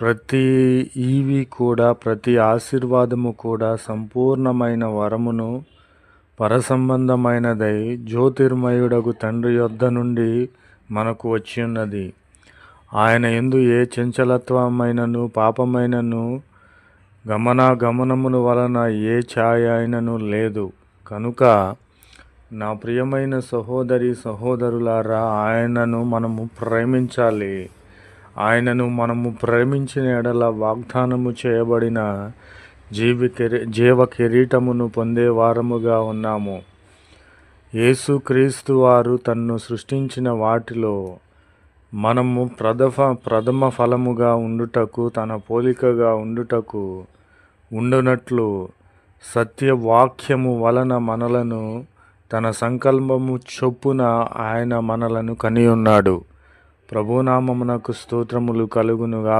ప్రతి ఈవి కూడా ప్రతి ఆశీర్వాదము కూడా సంపూర్ణమైన వరమును పరసంబంధమైనదై జ్యోతిర్మయుడగు తండ్రి యొద్ద నుండి మనకు వచ్చి ఉన్నది ఆయన ఎందు ఏ చంచలత్వమైనను పాపమైనను గమనాగమనముల వలన ఏ ఛాయ అయినను లేదు. కనుక నా ప్రియమైన సహోదరి సహోదరులారా ఆయనను మనము ప్రేమించాలి. ఆయనను మనము ప్రేమించిన ఎడల వాగ్దానము చేయబడిన జీవి జీవ కిరీటమును పొందే వారముగా ఉన్నాము. యేసుక్రీస్తు వారు తన్ను సృష్టించిన వాటిలో మనము ప్రథమ ప్రథమ ఫలముగా ఉండుటకు తన పోలికగా ఉండుటకు ఉండునట్లు సత్యవాక్యము వలన మనలను తన సంకల్పము చొప్పున ఆయన మనలను కనియున్నాడు. ప్రభునామమునకు స్తోత్రములు కలుగునుగా